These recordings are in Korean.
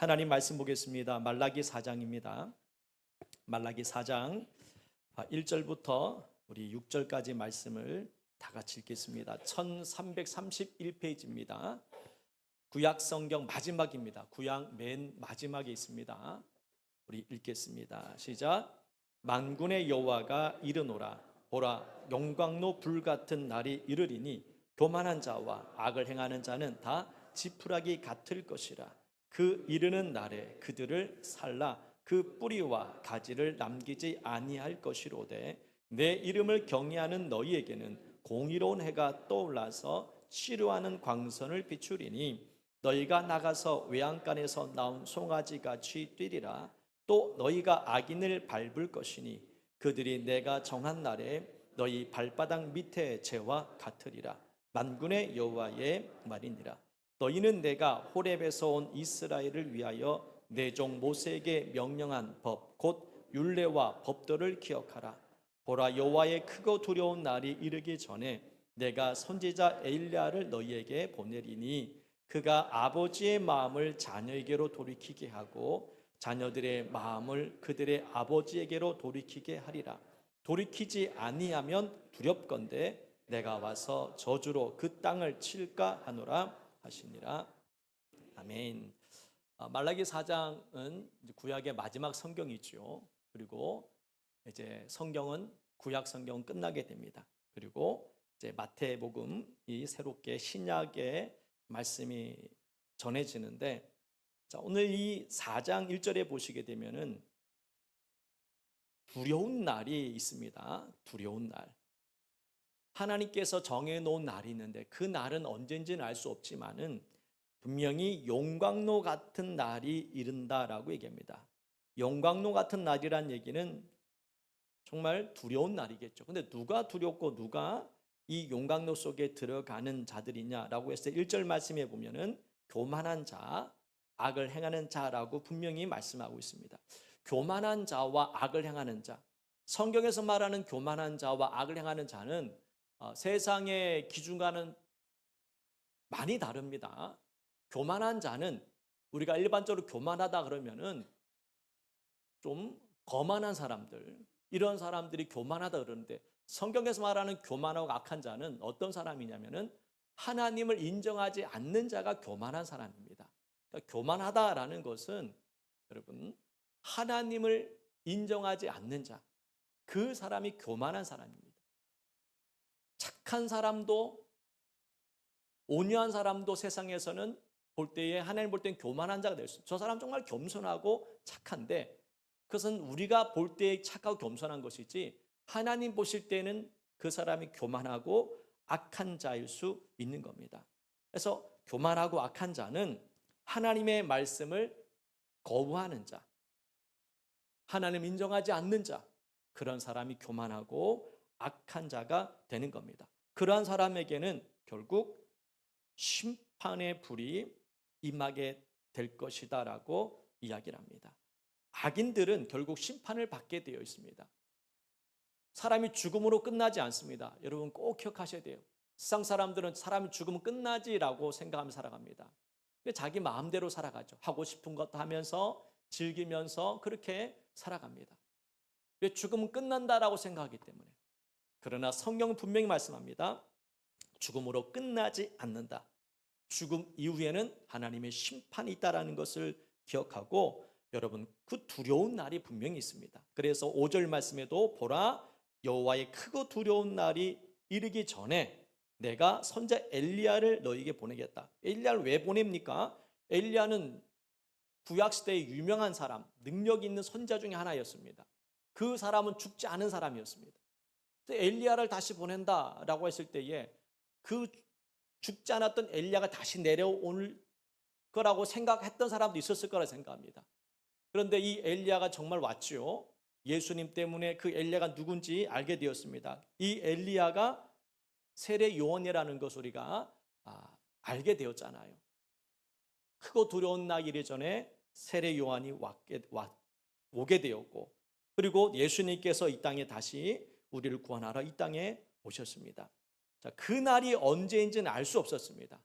하나님 말씀 보겠습니다. 말라기 4장입니다. 말라기 4장 1절부터 우리 6절까지 말씀을 다 같이 읽겠습니다. 1331페이지입니다. 구약 성경 마지막입니다. 구약 맨 마지막에 있습니다. 우리 읽겠습니다. 시작. 만군의 여호와가 이르노라 보라 영광로 불 같은 날이 이르리니 교만한 자와 악을 행하는 자는 다 지푸라기 같을 것이라 그 이르는 날에 그들을 살라. 그 뿌리와 가지를 남기지 아니할 것이로되 내 이름을 경외하는 너희에게는 공의로운 해가 떠올라서 치료하는 광선을 비추리니 너희가 나가서 외양간에서 나온 송아지 같이 뛰리라. 또 너희가 악인을 밟을 것이니 그들이 내가 정한 날에 너희 발바닥 밑에 재와 같으리라. 만군의 여호와의 말이니라 너희는 내가 호렙에서 온 이스라엘을 위하여 내 종 모세에게 명령한 법 곧 율례와 법도를 기억하라. 보라 여호와의 크고 두려운 날이 이르기 전에 내가 선지자 엘리야를 너희에게 보내리니 그가 아버지의 마음을 자녀에게로 돌이키게 하고 자녀들의 마음을 그들의 아버지에게로 돌이키게 하리라. 돌이키지 아니하면 두렵건대 내가 와서 저주로 그 땅을 칠까 하노라 하시니라 아멘. 아, 말라기 4장은 구약의 마지막 성경이죠. 그리고 이제 성경은 구약 성경은 끝나게 됩니다. 그리고 이제 마태복음이 새롭게 신약의 말씀이 전해지는데 자, 오늘 이 4장 1절에 보시게 되면은 두려운 날이 있습니다. 두려운 날. 하나님께서 정해 놓은 날이 있는데 그 날은 언젠지는 알 수 없지만은 분명히 용광로 같은 날이 이른다라고 얘기합니다. 용광로 같은 날이란 얘기는 정말 두려운 날이겠죠. 근데 누가 두렵고 누가 이 용광로 속에 들어가는 자들이냐라고 해서 1절 말씀에 보면은 교만한 자, 악을 행하는 자라고 분명히 말씀하고 있습니다. 교만한 자와 악을 행하는 자. 성경에서 말하는 교만한 자와 악을 행하는 자는 어, 세상의 기준과는 많이 다릅니다. 교만한 자는 우리가 일반적으로 교만하다 그러면은 좀 거만한 사람들 이런 사람들이 교만하다 그러는데 성경에서 말하는 교만하고 악한 자는 어떤 사람이냐면은 하나님을 인정하지 않는 자가 교만한 사람입니다. 그러니까 교만하다라는 것은 여러분 하나님을 인정하지 않는 자, 그 사람이 교만한 사람입니다. 착한 사람도 온유한 사람도 세상에서는 볼 때에 하나님 볼 때는 교만한 자가 될 수. 저 사람 정말 겸손하고 착한데 그것은 우리가 볼때 착하고 겸손한 것이지 하나님 보실 때는 그 사람이 교만하고 악한 자일 수 있는 겁니다. 그래서 교만하고 악한 자는 하나님의 말씀을 거부하는 자, 하나님 인정하지 않는 자, 그런 사람이 교만하고 악한 자가 되는 겁니다. 그러한 사람에게는 결국 심판의 불이 임하게 될 것이다라고 이야기를 합니다. 악인들은 결국 심판을 받게 되어 있습니다. 사람이 죽음으로 끝나지 않습니다. 여러분 꼭 기억하셔야 돼요. 세상 사람들은 사람이 죽으면 끝나지라고 생각하며 살아갑니다. 자기 마음대로 살아가죠. 하고 싶은 것도 하면서 즐기면서 그렇게 살아갑니다. 왜 죽음은 끝난다라고 생각하기 때문에. 그러나 성경은 분명히 말씀합니다. 죽음으로 끝나지 않는다. 죽음 이후에는 하나님의 심판이 있다라는 것을 기억하고 여러분 그 두려운 날이 분명히 있습니다. 그래서 5절 말씀에도 보라 여호와의 크고 두려운 날이 이르기 전에 내가 선자 엘리야를 너에게 보내겠다. 엘리야를 왜 보냅니까? 엘리야는 구약 시대의 유명한 사람, 능력 있는 선자 중에 하나였습니다. 그 사람은 죽지 않은 사람이었습니다. 엘리야를 다시 보낸다라고 했을 때에 그 죽지 않았던 엘리야가 다시 내려올 거라고 생각했던 사람도 있었을 거라 생각합니다. 그런데 이 엘리야가 정말 왔지요. 예수님 때문에 그 엘리야가 누군지 알게 되었습니다. 이 엘리야가 세례 요원이라는 것을 우리가 아, 알게 되었잖아요. 크고 두려운 날 이래 전에 세례 요한이 왔게, 왔, 오게 되었고 그리고 예수님께서 이 땅에 다시 우리를 구원하러 이 땅에 오셨습니다. 자, 그 날이 언제인지는 알 수 없었습니다.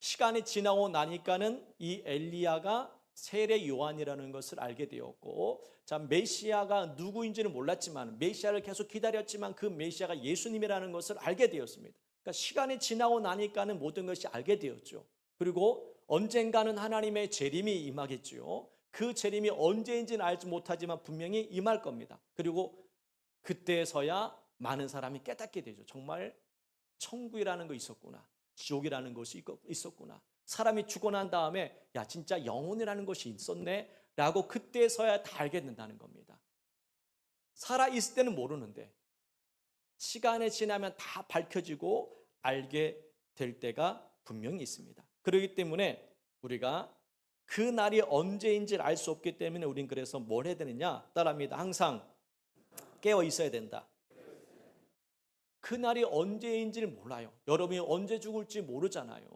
시간이 지나고 나니까는 이 엘리야가 세례 요한이라는 것을 알게 되었고 자 메시아가 누구인지는 몰랐지만 메시아를 계속 기다렸지만 그 메시아가 예수님이라는 것을 알게 되었습니다. 그러니까 시간이 지나고 나니까는 모든 것이 알게 되었죠. 그리고 언젠가는 하나님의 재림이 임하겠지요. 그 재림이 언제인지는 알지 못하지만 분명히 임할 겁니다. 그리고 그때서야 많은 사람이 깨닫게 되죠. 정말 천국이라는 거 있었구나. 지옥이라는 것이 있었구나. 사람이 죽고 난 다음에 야 진짜 영혼이라는 것이 있었네 라고 그때서야 다 알게 된다는 겁니다. 살아 있을 때는 모르는데 시간이 지나면 다 밝혀지고 알게 될 때가 분명히 있습니다. 그렇기 때문에 우리가 그 날이 언제인지 알수 없기 때문에 우린 그래서 뭘 해야 되느냐 따라합니다. 항상 깨어 있어야 된다. 그 날이 언제인지를 몰라요. 여러분이 언제 죽을지 모르잖아요.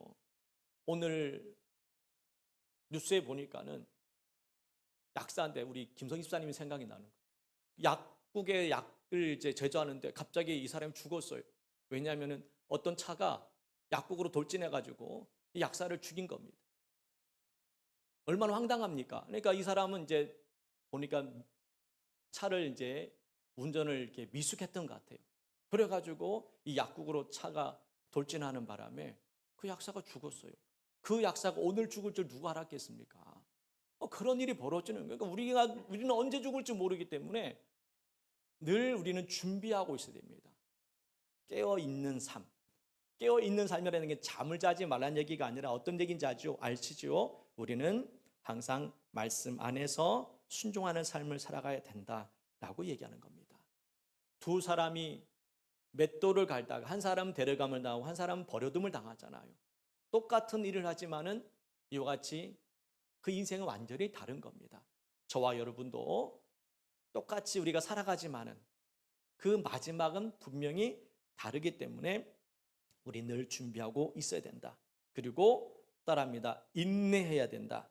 오늘 뉴스에 보니까는 약사인데 우리 김성희 집사님이 생각이 나는 거예요. 약국에 약을 이제 제조하는데 갑자기 이 사람이 죽었어요. 왜냐하면은 어떤 차가 약국으로 돌진해 가지고 이 약사를 죽인 겁니다. 얼마나 황당합니까? 그러니까 이 사람은 이제 보니까 차를 이제 운전을 이렇게 미숙했던 것 같아요. 그래가지고 이 약국으로 차가 돌진하는 바람에 그 약사가 죽었어요. 그 약사가 오늘 죽을 줄 누가 알았겠습니까? 어, 그런 일이 벌어지는 거예요. 그러니까 우리가 우리는 언제 죽을지 모르기 때문에 늘 우리는 준비하고 있어야 됩니다. 깨어 있는 삶. 깨어 있는 삶이라는 게 잠을 자지 말라는 얘기가 아니라 어떤 얘기인지 아죠? 아시죠? 우리는 항상 말씀 안에서 순종하는 삶을 살아가야 된다라고 얘기하는 겁니다. 두 사람이 맷돌을 갈다가 한 사람은 데려감을 당하고 한 사람은 버려둠을 당하잖아요. 똑같은 일을 하지만은 이와 같이 그 인생은 완전히 다른 겁니다. 저와 여러분도 똑같이 우리가 살아가지만은 그 마지막은 분명히 다르기 때문에 우리 늘 준비하고 있어야 된다. 그리고 따라합니다. 인내해야 된다.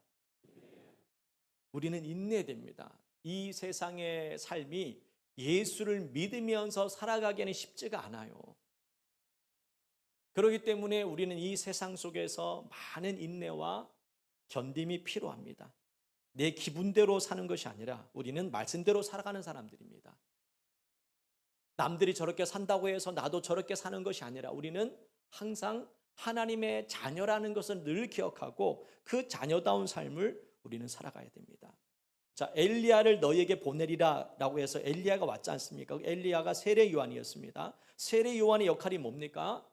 우리는 인내해야 됩니다. 이 세상의 삶이 예수를 믿으면서 살아가기에는 쉽지가 않아요. 그렇기 때문에 우리는 이 세상 속에서 많은 인내와 견딤이 필요합니다. 내 기분대로 사는 것이 아니라 우리는 말씀대로 살아가는 사람들입니다. 남들이 저렇게 산다고 해서 나도 저렇게 사는 것이 아니라 우리는 항상 하나님의 자녀라는 것을 늘 기억하고 그 자녀다운 삶을 우리는 살아가야 됩니다. 자, 엘리야를 너에게 보내리라라고 해서 엘리야가 왔지 않습니까? 엘리야가 세례 요한이었습니다. 세례 요한의 역할이 뭡니까?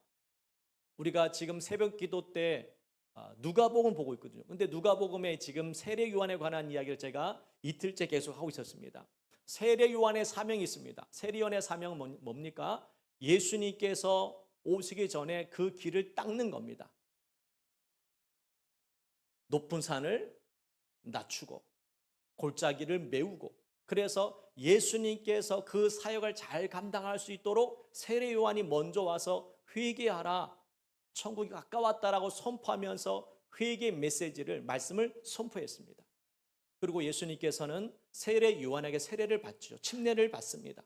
우리가 지금 새벽 기도 때 아, 누가복음 보고 있거든요. 근데 누가복음에 지금 세례 요한에 관한 이야기를 제가 이틀째 계속 하고 있었습니다. 세례 요한의 사명이 있습니다. 세례 요한의 사명은 뭡니까? 예수님께서 오시기 전에 그 길을 닦는 겁니다. 높은 산을 낮추고 골짜기를 메우고 그래서 예수님께서 그 사역을 잘 감당할 수 있도록 세례 요한이 먼저 와서 회개하라 천국이 가까웠다라고 선포하면서 회개 메시지를 말씀을 선포했습니다. 그리고 예수님께서는 세례 요한에게 세례를 받죠. 침례를 받습니다.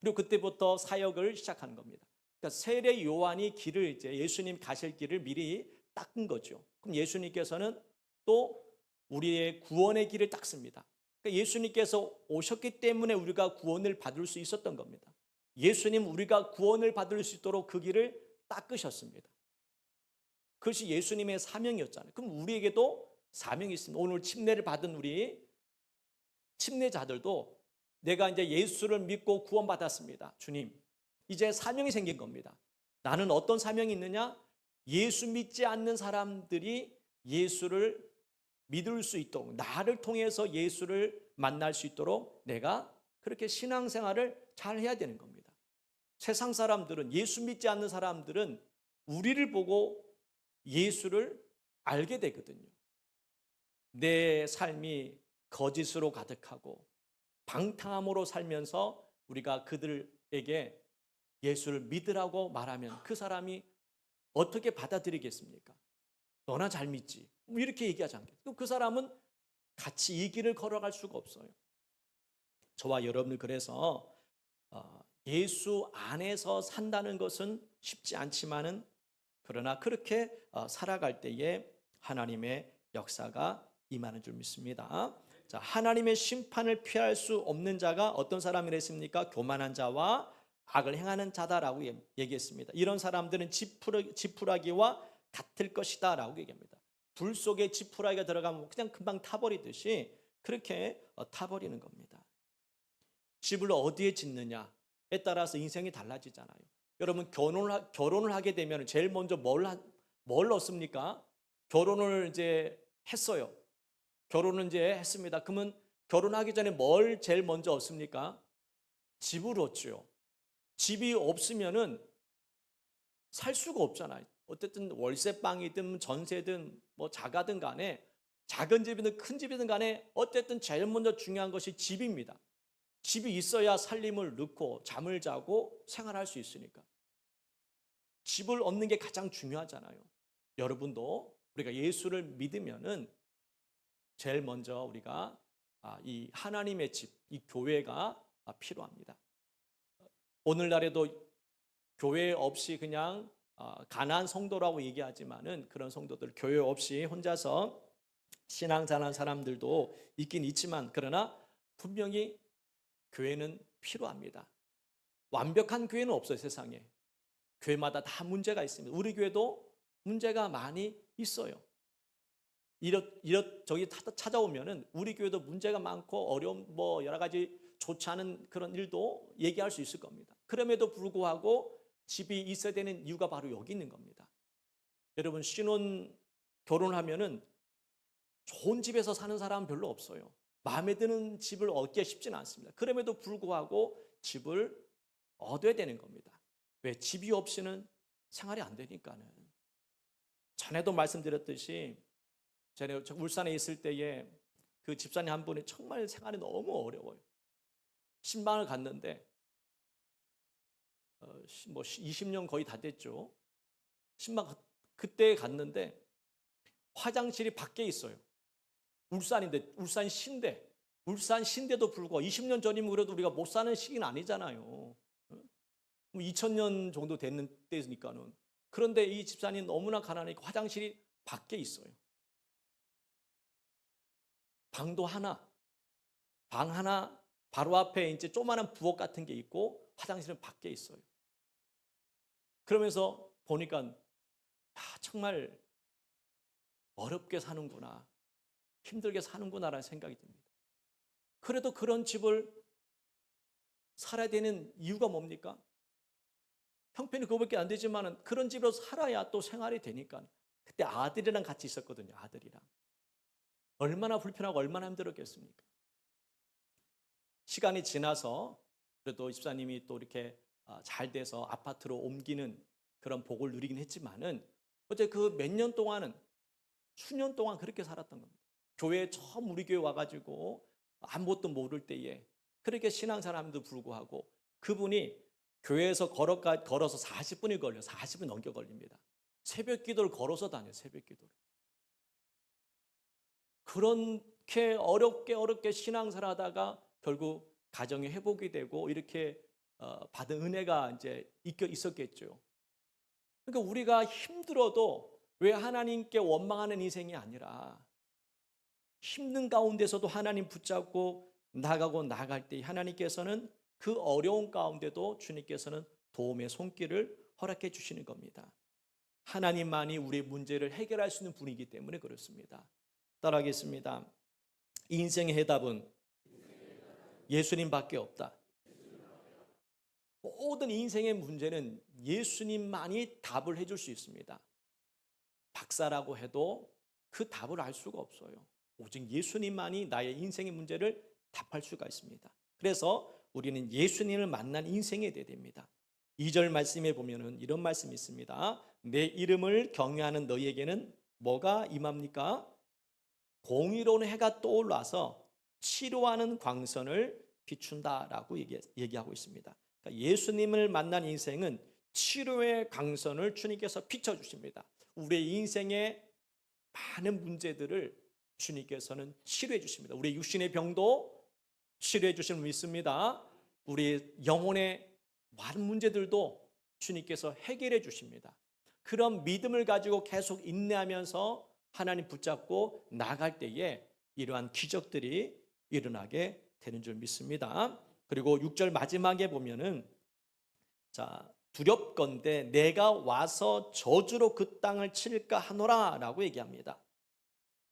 그리고 그때부터 사역을 시작하는 겁니다. 그러니까 세례 요한이 길을 이제 예수님 가실 길을 미리 닦은 거죠. 그럼 예수님께서는 또 우리의 구원의 길을 닦습니다. 그러니까 예수님께서 오셨기 때문에 우리가 구원을 받을 수 있었던 겁니다. 예수님 우리가 구원을 받을 수 있도록 그 길을 닦으셨습니다. 그것이 예수님의 사명이었잖아요. 그럼 우리에게도 사명이 있습니다. 오늘 침례를 받은 우리 침례자들도 내가 이제 예수를 믿고 구원받았습니다. 주님, 이제 사명이 생긴 겁니다. 나는 어떤 사명이 있느냐? 예수 믿지 않는 사람들이 예수를 믿을 수 있도록 나를 통해서 예수를 만날 수 있도록 내가 그렇게 신앙생활을 잘 해야 되는 겁니다. 세상 사람들은 예수 믿지 않는 사람들은 우리를 보고 예수를 알게 되거든요. 내 삶이 거짓으로 가득하고 방탕함으로 살면서 우리가 그들에게 예수를 믿으라고 말하면 그 사람이 어떻게 받아들이겠습니까? 너나 잘 믿지. 뭐 이렇게 얘기하지 않겠어요. 그 사람은 같이 이 길을 걸어갈 수가 없어요. 저와 여러분들 그래서 어, 예수 안에서 산다는 것은 쉽지 않지만은 그러나 그렇게 어, 살아갈 때에 하나님의 역사가 임하는 줄 믿습니다. 자, 하나님의 심판을 피할 수 없는 자가 어떤 사람이랬습니까? 교만한 자와 악을 행하는 자다라고 예- 얘기했습니다. 이런 사람들은 지푸라, 지푸라기와 같을 것이다라고 얘기합니다. 불 속에 지푸라기가 들어가면 그냥 금방 타버리듯이 그렇게 어, 타버리는 겁니다. 집을 어디에 짓느냐에 따라서 인생이 달라지잖아요. 여러분 결혼을 하, 결혼을 하게 되면 제일 먼저 뭘, 하- 뭘 얻습니까? 결혼을 이제 했어요. 결혼을 이제 했습니다. 그러면 결혼하기 전에 뭘 제일 먼저 얻습니까? 집을 얻죠. 집이 없으면은 살 수가 없잖아요. 어쨌든 월세방이든 전세든 뭐 자가든 간에 작은 집이든 큰 집이든 간에 어쨌든 제일 먼저 중요한 것이 집입니다. 집이 있어야 살림을 넣고 잠을 자고 생활할 수 있으니까. 집을 얻는 게 가장 중요하잖아요. 여러분도 우리가 예수를 믿으면은 제일 먼저 우리가 아, 이 하나님의 집, 이 교회가 아, 필요합니다. 오늘날에도 교회 없이 그냥 아, 가난 성도라고 얘기하지만은 그런 성도들 교회 없이 혼자서 신앙생활하는 사람들도 있긴 있지만 그러나 분명히 교회는 필요합니다. 완벽한 교회는 없어요 세상에. 교회마다 다 문제가 있습니다. 우리 교회도 문제가 많이 있어요. 이렇 이렇 저기 타- 찾아오면은 우리 교회도 문제가 많고 어려움 뭐 여러 가지 좋지 않은 그런 일도 얘기할 수 있을 겁니다. 그럼에도 불구하고 집이 있어야 되는 이유가 바로 여기 있는 겁니다. 여러분 신혼 결혼하면은 좋은 집에서 사는 사람은 별로 없어요. 마음에 드는 집을 얻기가 쉽지는 않습니다. 그럼에도 불구하고 집을 얻어야 되는 겁니다. 왜 집이 없이는 생활이 안 되니까는. 전에도 말씀드렸듯이 저 울산에 있을 때에 그 집사님 한 분이 정말 생활이 너무 어려워요. 신방을 갔는데 뭐 20년 거의 다 됐죠. 신방 가- 그때 갔는데 화장실이 밖에 있어요. 울산인데 울산 신대 울산 신대도 불구하고 20년 전이면 그래도 우리가 못 사는 시기는 아니잖아요. 2000년 정도 됐는 때니까는 그런데 이 집사님 너무나 가난하니까 화장실이 밖에 있어요. 방도 하나, 방 하나 바로 앞에 이제 조그마한 부엌 같은 게 있고 화장실은 밖에 있어요. 그러면서 보니까 야, 정말 어렵게 사는구나. 힘들게 사는구나라는 생각이 듭니다. 그래도 그런 집을 살아야 되는 이유가 뭡니까? 형편이 그거밖에 안 되지만은 그런 집으로 살아야 또 생활이 되니까. 그때 아들이랑 같이 있었거든요. 아들이랑. 얼마나 불편하고 얼마나 힘들었겠습니까? 시간이 지나서 그래도 집사님이 또 이렇게 아, 잘 돼서 아파트로 옮기는 그런 복을 누리긴 했지만은 어째 그몇 년 동안은 수년 동안 그렇게 살았던 겁니다. 교회에 처음 우리 교회 와가지고 아무것도 모를 때에 그렇게 신앙사람도 불구하고 그분이 교회에서 걸어가, 걸어서 40분이 걸려 40분 넘겨 걸립니다. 새벽 기도를 걸어서 다녀요. 새벽 기도를. 그렇게 어렵게 어렵게 신앙생활 하다가 결국 가정이 회복이 되고 이렇게 어, 받은 은혜가 이제 있- 있었겠죠. 그러니까 우리가 힘들어도 왜 하나님께 원망하는 인생이 아니라 힘든 가운데서도 하나님 붙잡고 나가고 나갈 때 하나님께서는 그 어려운 가운데도 주님께서는 도움의 손길을 허락해 주시는 겁니다. 하나님만이 우리의 문제를 해결할 수 있는 분이기 때문에 그렇습니다. 따라하겠습니다. 인생의 해답은 예수님밖에 없다. 모든 인생의 문제는 예수님만이 답을 해줄 수 있습니다. 박사라고 해도 그 답을 알 수가 없어요. 오직 예수님만이 나의 인생의 문제를 답할 수가 있습니다. 그래서 우리는 예수님을 만난 인생이 되야 됩니다. 2절 말씀에 보면은 이런 말씀이 있습니다. 내 이름을 경외하는 너희에게는 뭐가 임합니까? 공의로운 해가 떠올라서 치료하는 광선을 비춘다라고 얘기, 얘기하고 있습니다. 그러니까 예수님을 만난 인생은 치료의 광선을 주님께서 비춰주십니다. 우리의 인생의 많은 문제들을 주님께서는 치료해 주십니다. 우리 육신의 병도 치료해 주시는 믿습니다. 우리 영혼의 많은 문제들도 주님께서 해결해 주십니다. 그런 믿음을 가지고 계속 인내하면서 하나님 붙잡고 나갈 때에 이러한 기적들이 일어나게 되는 줄 믿습니다. 그리고 6절 마지막에 보면은 자, 두렵건대 내가 와서 저주로 그 땅을 칠까 하노라라고 얘기합니다.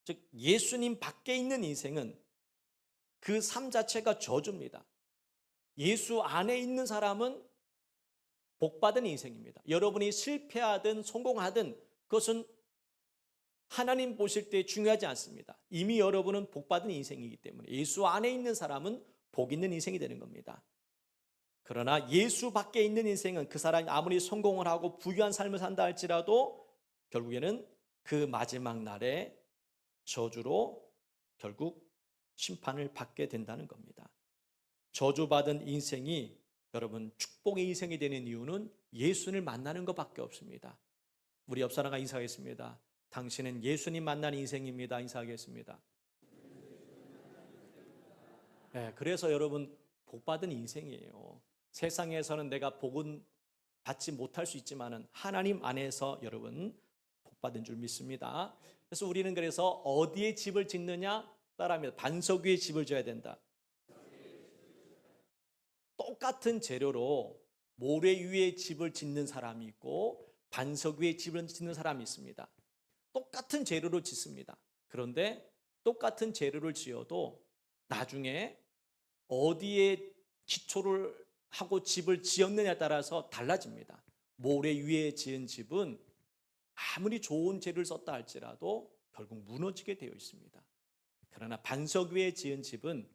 즉 예수님 밖에 있는 인생은 그 삶 자체가 저주입니다. 예수 안에 있는 사람은 복받은 인생입니다. 여러분이 실패하든 성공하든 그것은 하나님 보실 때 중요하지 않습니다. 이미 여러분은 복받은 인생이기 때문에 예수 안에 있는 사람은 복 있는 인생이 되는 겁니다. 그러나 예수 밖에 있는 인생은 그 사람이 아무리 성공을 하고 부유한 삶을 산다 할지라도 결국에는 그 마지막 날에 저주로 결국 심판을 받게 된다는 겁니다. 저주받은 인생이 여러분 축복의 인생이 되는 이유는 예수를 만나는 것밖에 없습니다. 우리 옆 사람과 인사하겠습니다. 당신은 예수님 만난 인생입니다. 인사하겠습니다. 네, 그래서 여러분 복 받은 인생이에요. 세상에서는 내가 복은 받지 못할 수 있지만은 하나님 안에서 여러분 복 받은 줄 믿습니다. 그래서 우리는 그래서 어디에 집을 짓느냐 따라합니다. 반석 위에 집을 져야 된다. 똑같은 재료로 모래 위에 집을 짓는 사람이 있고 반석 위에 집을 짓는 사람이 있습니다. 똑같은 재료로 짓습니다. 그런데 똑같은 재료를 지어도 나중에 어디에 기초를 하고 집을 지었느냐에 따라서 달라집니다. 모래 위에 지은 집은 아무리 좋은 재료를 썼다 할지라도 결국 무너지게 되어 있습니다. 그러나 반석 위에 지은 집은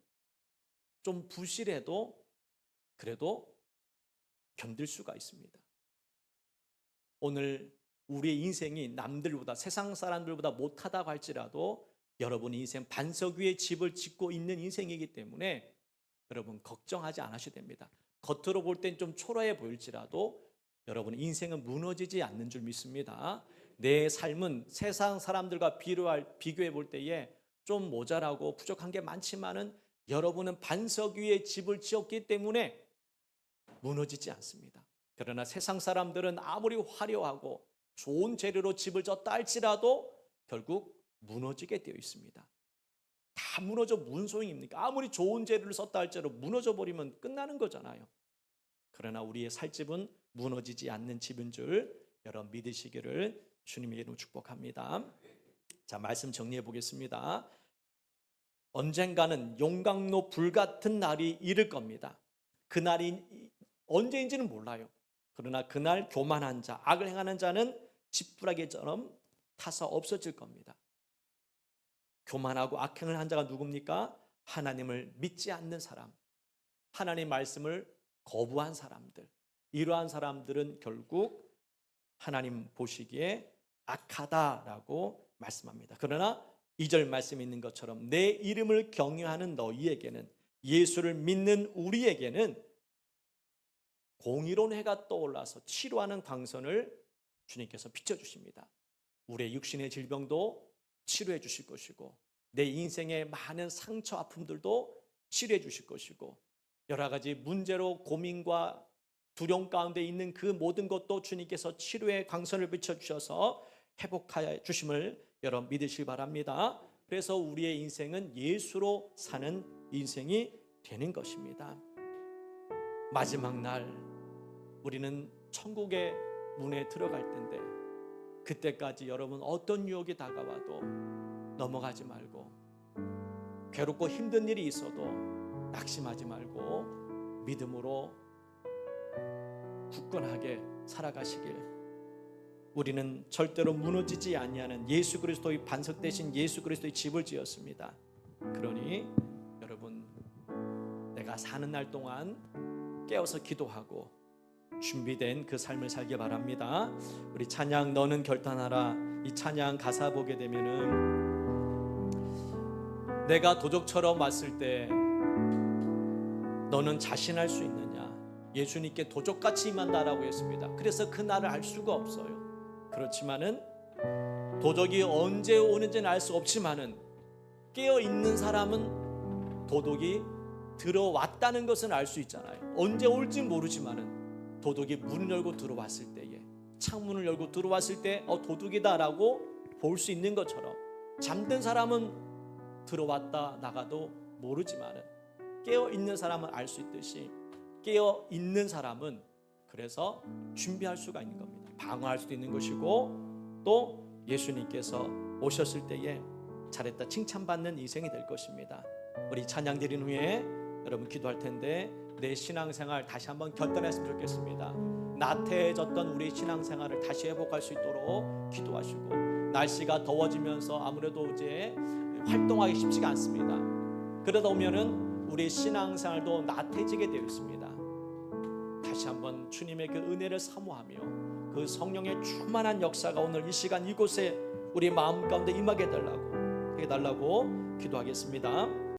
좀 부실해도 그래도 견딜 수가 있습니다. 오늘 우리의 인생이 남들보다 세상 사람들보다 못하다고 할지라도 여러분 인생 반석 위에 집을 짓고 있는 인생이기 때문에 여러분 걱정하지 않으셔도 됩니다. 겉으로 볼 땐 좀 초라해 보일지라도 여러분 인생은 무너지지 않는 줄 믿습니다. 내 삶은 세상 사람들과 비교해 볼 때에 좀 모자라고 부족한 게 많지만은 여러분은 반석 위에 집을 지었기 때문에 무너지지 않습니다. 그러나 세상 사람들은 아무리 화려하고 좋은 재료로 집을 졌다 할지라도 결국 무너지게 되어 있습니다. 다 무너져 무슨 소용입니까? 아무리 좋은 재료를 썼다 할지라도 무너져 버리면 끝나는 거잖아요. 그러나 우리의 살집은 무너지지 않는 집인 줄 여러분 믿으시기를 주님의 이름으로 축복합니다. 자, 말씀 정리해 보겠습니다. 언젠가는 용광로 불 같은 날이 이를 겁니다. 그 날이 언제인지는 몰라요. 그러나 그날 교만한 자, 악을 행하는 자는 지푸라기처럼 타서 없어질 겁니다. 교만하고 악행을 한 자가 누굽니까? 하나님을 믿지 않는 사람, 하나님의 말씀을 거부한 사람들. 이러한 사람들은 결국 하나님 보시기에 악하다라고 말씀합니다. 그러나 2절 말씀 있는 것처럼 내 이름을 경외하는 너희에게는 예수를 믿는 우리에게는 공의로운 해가 떠올라서 치료하는 광선을 주님께서 비춰주십니다. 우리의 육신의 질병도 치료해 주실 것이고 내 인생의 많은 상처 아픔들도 치료해 주실 것이고 여러 가지 문제로 고민과 두려움 가운데 있는 그 모든 것도 주님께서 치료의 광선을 비춰 주셔서 회복하여 주심을 여러분 믿으시기 바랍니다. 그래서 우리의 인생은 예수로 사는 인생이 되는 것입니다. 마지막 날 우리는 천국의 문에 들어갈 텐데 그때까지 여러분 어떤 유혹이 다가와도 넘어가지 말고 괴롭고 힘든 일이 있어도 낙심하지 말고 믿음으로 굳건하게 살아가시길 우리는 절대로 무너지지 아니하는 예수 그리스도의 반석 대신 예수 그리스도의 집을 지었습니다. 그러니 여러분 내가 사는 날 동안 깨어서 기도하고 준비된 그 삶을 살기 바랍니다. 우리 찬양 너는 결단하라 이 찬양 가사 보게 되면은 내가 도적처럼 왔을 때 너는 자신할 수 있느냐? 예수님께 도적같이 임한다라고 했습니다. 그래서 그 날을 알 수가 없어요. 그렇지만은 도적이 언제 오는지는 알 수 없지만은 깨어 있는 사람은 도둑이 들어왔다는 것은 알 수 있잖아요. 언제 올지 모르지만은 도둑이 문을 열고 들어왔을 때에 창문을 열고 들어왔을 때 어 도둑이다라고 볼 수 있는 것처럼 잠든 사람은 들어왔다 나가도 모르지만은 깨어 있는 사람은 알 수 있듯이 깨어 있는 사람은 그래서 준비할 수가 있는 겁니다. 방어할 수도 있는 것이고 또 예수님께서 오셨을 때에 잘했다 칭찬받는 인생이 될 것입니다. 우리 찬양 드린 후에 여러분 기도할 텐데 내 신앙생활 다시 한번 결단했으면 좋겠습니다. 나태해졌던 우리 신앙생활을 다시 회복할 수 있도록 기도하시고 날씨가 더워지면서 아무래도 이제 활동하기 쉽지가 않습니다. 그러다 보면은 우리 신앙생활도 나태해지게 되어 있습니다. 다시 한번 주님의 그 은혜를 사모하며 그 성령의 충만한 역사가 오늘 이 시간 이곳에 우리 마음 가운데 임하게 해달라고 해 달라고 기도하겠습니다.